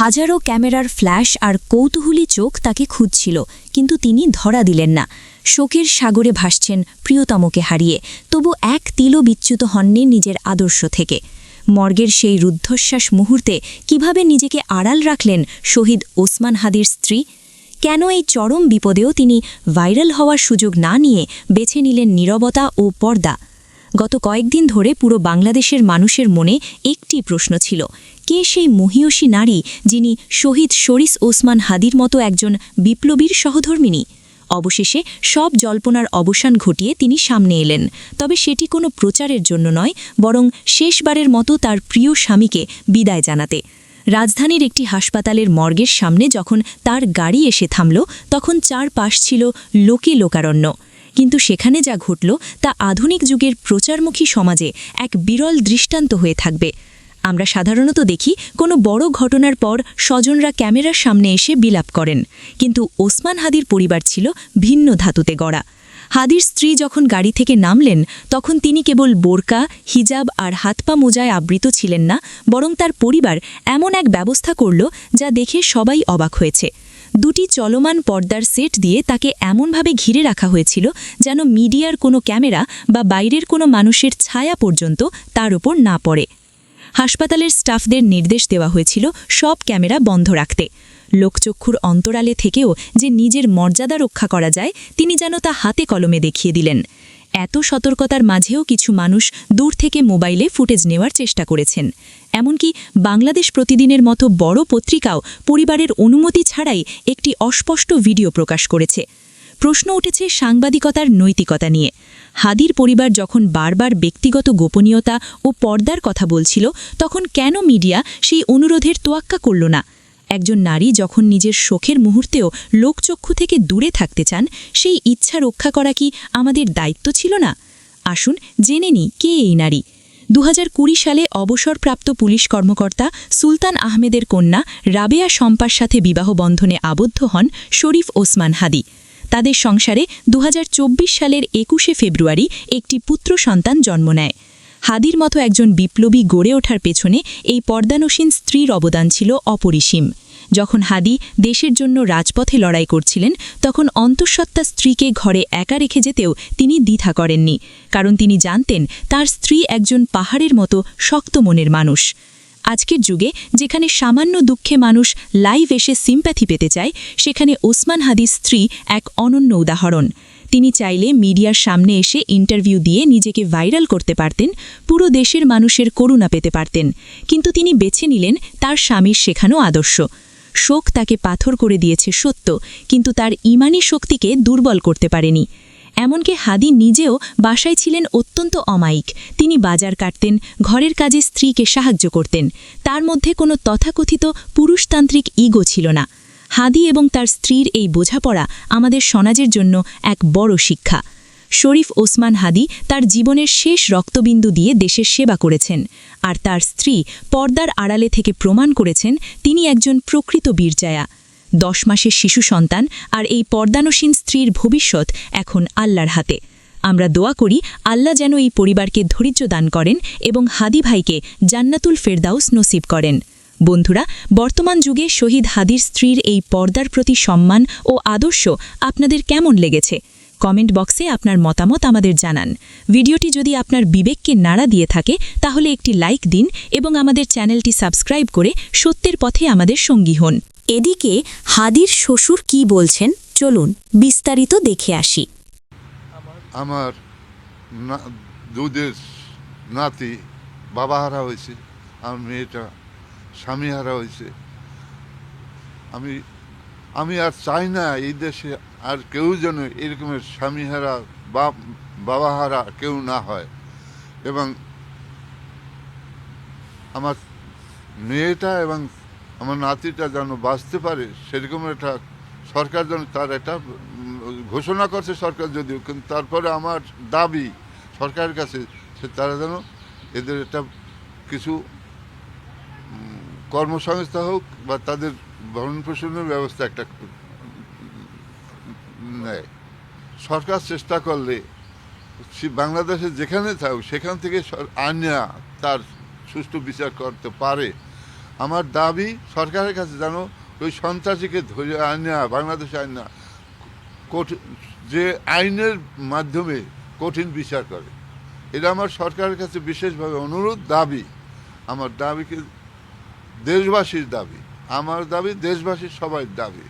হাজারো ক্যামেরার ফ্ল্যাশ আর কৌতূহলী চোখ তাকে খুঁজছিল, কিন্তু তিনি ধরা দিলেন না। শোকের সাগরে ভাসছেন প্রিয়তমকে হারিয়ে, তবু এক তিলও বিচ্যুত হননি নিজের আদর্শ থেকে। মর্গের সেই রুদ্ধশ্বাস মুহূর্তে কীভাবে নিজেকে আড়াল রাখলেন শহীদ ওসমান হাদির স্ত্রী? কেন এই চরম বিপদেও তিনি ভাইরাল হওয়ার সুযোগ না নিয়ে বেছে নিলেন নীরবতা ও পর্দা? গত কয়েকদিন ধরে পুরো বাংলাদেশের মানুষের মনে একটি প্রশ্ন ছিল, কে সেই মহিয়সী নারী যিনি শহীদ শরিস ওসমান হাদির মতো একজন বিপ্লবীর সহধর্মিনী? অবশেষে সব জল্পনার অবসান ঘটিয়ে তিনি সামনে এলেন, তবে সেটি কোনো প্রচারের জন্য নয়, বরং শেষবারের মতো তার প্রিয় স্বামীকে বিদায় জানাতে। রাজধানীর একটি হাসপাতালের মর্গের সামনে যখন তার গাড়ি এসে থামল, তখন চার পাশ ছিল লোকে লোকারণ্য। কিন্তু সেখানে যা ঘটল তা আধুনিক যুগের প্রচারমুখী সমাজে এক বিরল দৃষ্টান্ত হয়ে থাকবে। আমরা সাধারণত দেখি কোনো বড় ঘটনার পর স্বজনরা ক্যামেরার সামনে এসে বিলাপ করেন। কিন্তু ওসমান হাদির পরিবার ছিল ভিন্ন ধাতুতে গড়া। হাদির স্ত্রী যখন গাড়ি থেকে নামলেন, তখন তিনি কেবল বোরকা, হিজাব আর হাত পা মোজায় আবৃত ছিলেন না, বরং তার পরিবার এমন এক ব্যবস্থা করল যা দেখে সবাই অবাক হয়েছে। দুটি চলমান পর্দার সেট দিয়ে তাকে এমনভাবে ঘিরে রাখা হয়েছিল যেন মিডিয়ার কোনো ক্যামেরা বা বাইরের কোনো মানুষের ছায়া পর্যন্ত তার ওপর না পড়ে। হাসপাতালের স্টাফদের নির্দেশ দেওয়া হয়েছিল সব ক্যামেরা বন্ধ রাখতে। লোকচক্ষুর অন্তরালে থেকেও যে নিজের মর্যাদা রক্ষা করা যায়, তিনি যেন তা হাতে কলমে দেখিয়ে দিলেন। এত সতর্কতার মাঝেও কিছু মানুষ দূর থেকে মোবাইলে ফুটেজ নেওয়ার চেষ্টা করেছেন। এমনকি বাংলাদেশ প্রতিদিনের মতো বড় পত্রিকাও পরিবারের অনুমতি ছাড়াই একটি অস্পষ্ট ভিডিও প্রকাশ করেছে। প্রশ্ন উঠেছে সাংবাদিকতার নৈতিকতা নিয়ে। হাদির পরিবার যখন বারবার ব্যক্তিগত গোপনীয়তা ও পর্দার কথা বলছিল, তখন কেন মিডিয়া সেই অনুরোধের তোয়াক্কা করল না? একজন নারী যখন নিজের শোকের মুহূর্তেও লোকচক্ষু থেকে দূরে থাকতে চান, সেই ইচ্ছা রক্ষা করা কি আমাদের দায়িত্ব ছিল না? আসুন জেনে নি কে এই নারী? দু হাজার কুড়ি সালে অবসরপ্রাপ্ত পুলিশ কর্মকর্তা সুলতান আহমেদের কন্যা রাবেয়া শম্পার সাথে বিবাহ বন্ধনে আবদ্ধ হন শরীফ ওসমান হাদি। তাদের সংসারে দুহাজার চব্বিশ সালের একুশে ফেব্রুয়ারি একটি পুত্র সন্তান জন্ম নেয়। হাদির মতো একজন বিপ্লবী গড়ে ওঠার পেছনে এই পর্দানসীন স্ত্রীর অবদান ছিল অপরিসীম। যখন হাদি দেশের জন্য রাজপথে লড়াই করছিলেন, তখন অন্তঃসত্ত্বা স্ত্রীকে ঘরে একা রেখে যেতেও তিনি দ্বিধা করেননি, কারণ তিনি জানতেন তার স্ত্রী একজন পাহাড়ের মতো শক্ত মনের মানুষ। আজকের যুগে যেখানে সামান্য দুঃখে মানুষ লাইভ এসে সিম্প্যাথি পেতে চায়, সেখানে ওসমান হাদির স্ত্রী এক অনন্য উদাহরণ। তিনি চাইলে মিডিয়ার সামনে এসে ইন্টারভিউ দিয়ে নিজেকে ভাইরাল করতে পারতেন, পুরো দেশের মানুষের করুণা পেতে পারতেন, কিন্তু তিনি বেছে নিলেন তার স্বামীর শেখানো আদর্শ। শোক তাকে পাথর করে দিয়েছে সত্য, কিন্তু তার ইমানি শক্তিকে দুর্বল করতে পারেনি। এমনকি হাদি নিজেও বাসায় ছিলেন অত্যন্ত অমায়িক। তিনি বাজার কাটতেন, ঘরের কাজে স্ত্রীকে সাহায্য করতেন। তার মধ্যে কোনো তথাকথিত পুরুষতান্ত্রিক ইগো ছিল না। হাদি এবং তার স্ত্রীর এই বোঝাপড়া আমাদের সমাজের জন্য এক বড় শিক্ষা। শরীফ ওসমান হাদি তার জীবনের শেষ রক্তবিন্দু দিয়ে দেশের সেবা করেছেন। আর তার স্ত্রী পর্দার আড়ালে থেকে প্রমাণ করেছেন তিনি একজন প্রকৃত বীরজায়া। দশ মাসের শিশু সন্তান আর এই পর্দানসীন স্ত্রীর ভবিষ্যৎ এখন আল্লাহর হাতে। আমরা দোয়া করি আল্লাহ যেন এই পরিবারকে ধৈর্য দান করেন এবং হাদি ভাইকে জান্নাতুল ফেরদাউস নসিব করেন। বন্ধুরা, বর্তমান যুগে শহীদ হাদির স্ত্রীর এই পর্দার প্রতি সম্মান ও আদর্শ আপনাদের কেমন লেগেছে? কমেন্ট বক্সে আপনার মতামত আমাদের জানান। ভিডিওটি যদি আপনার বিবেককে নাড়া দিয়ে থাকে, তাহলে একটি লাইক দিন এবং আমাদের চ্যানেলটি সাবস্ক্রাইব করে সত্যের পথে আমাদের সঙ্গী হন। এদিকে হাদির শ্বশুর কি বলছেন? চলুন বিস্তারিত দেখে আসি। আমার দুধের নাতি বাবা হারা হয়েছে, আমার মেয়েটা স্বামী হারা হয়েছে। আমি আমি আর চাই না এই দেশে আর কেউ যেন এরকমের স্বামী হারা বা বাবা হারা কেউ না হয়। এবং আমার মেয়েটা এবং আমার নাতিটা যেন বাঁচতে পারে, সেরকম একটা সরকার যেন তার একটা ঘোষণা করছে সরকার যদিও, কিন্তু তারপরে আমার দাবি সরকারের কাছে সে তারা যেন এদের একটা কিছু কর্মসংস্থা হোক বা তাদের ভরণ পোষণের ব্যবস্থা একটা নেয়। সরকার চেষ্টা করলে সে বাংলাদেশে যেখানে থাকুক, সেখান থেকে আইনা তার সুষ্ঠু বিচার করতে পারে। আমার দাবি, সরকারের কাছে যেন ওই সন্ত্রাসীকে ধরে আনা বাংলাদেশে কঠিন যে আইনের মাধ্যমে কঠিন বিচার করে। এটা আমার সরকারের কাছে বিশেষভাবে অনুরোধ, দাবি। আমার দাবিকে দেশবাসীর দাবি। আমার দাবি দেশবাসীর সবাই দাবি।